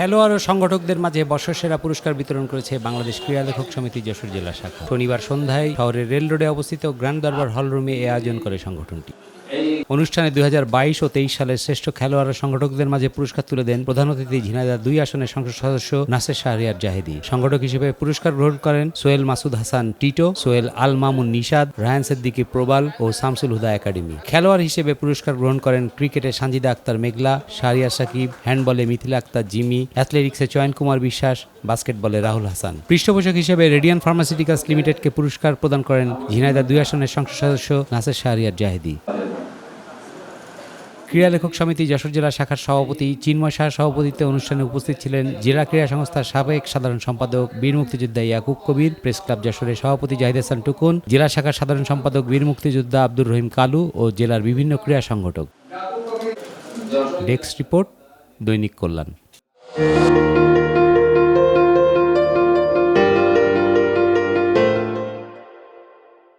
খেলোয়াড় ও সংগঠকদের মাঝে বর্ষসেরা পুরস্কার বিতরণ করেছে বাংলাদেশ ক্রীড়া লেখক সমিতি যশোর জেলা শাখা। শনিবার সন্ধ্যায় শহরের রেল রোডে অবস্থিত গ্র্যান্ড দরবার হলরুমে এ আয়োজন করে সংগঠনটি। অনুষ্ঠানে দুই হাজার বাইশ ও তেইশ সালের শ্রেষ্ঠ খেলোয়াড় সংগঠকদের মাঝে পুরস্কার তুলে দেন প্রধান অতিথি ঝিনাইদহ দুই আসনের সংসদ সদস্য নাসের শাহরিয়ার জাহেদি। সংগঠক হিসেবে পুরস্কার গ্রহণ করেন সোহেল মাসুদ হাসান টিটো, সোহেল আল মামুন নিশাদ, রায়ান সিদ্দিকী প্রবাল ও শামসুল হুদা একাডেমি। খেলোয়াড় হিসেবে পুরস্কার গ্রহণ করেন ক্রিকেটে সানজিদা আক্তার মেঘলা শাহরিয়ার সাকিব, হ্যান্ডবলে মিথিলা আক্তার জিমি, অ্যাথলেটিক্সে চয়ন কুমার বিশ্বাস, বাস্কেটবলে রাহুল হাসান। পৃষ্ঠপোষক হিসেবে রেডিয়ান ফার্মাসিউটিক্যালস লিমিটেডকে পুরস্কার প্রদান করেন ঝিনাইদহ দুই আসনের সংসদ সদস্য নাসের শাহরিয়ার জাহেদি। ক্রীড়া লেখক সমিতি যশোর জেলা শাখার সভাপতি, চিন্ময় শাহ সভাপতিত্বে অনুষ্ঠানে উপস্থিত ছিলেন জেলা ক্রীড়া সংস্থার সাবেক সাধারণ সম্পাদক বীর মুক্তিযোদ্ধা ইয়াকুব কবির, প্রেস ক্লাব যশোরের সভাপতি জাহিদ হাসান টুকুন, জেলা শাখার সাধারণ সম্পাদক বীর মুক্তিযোদ্ধা আব্দুর রহিম কালু ও জেলার বিভিন্ন ক্রীড়া সংগঠক। ডেস্ক রিপোর্ট, দৈনিক কল্যাণ।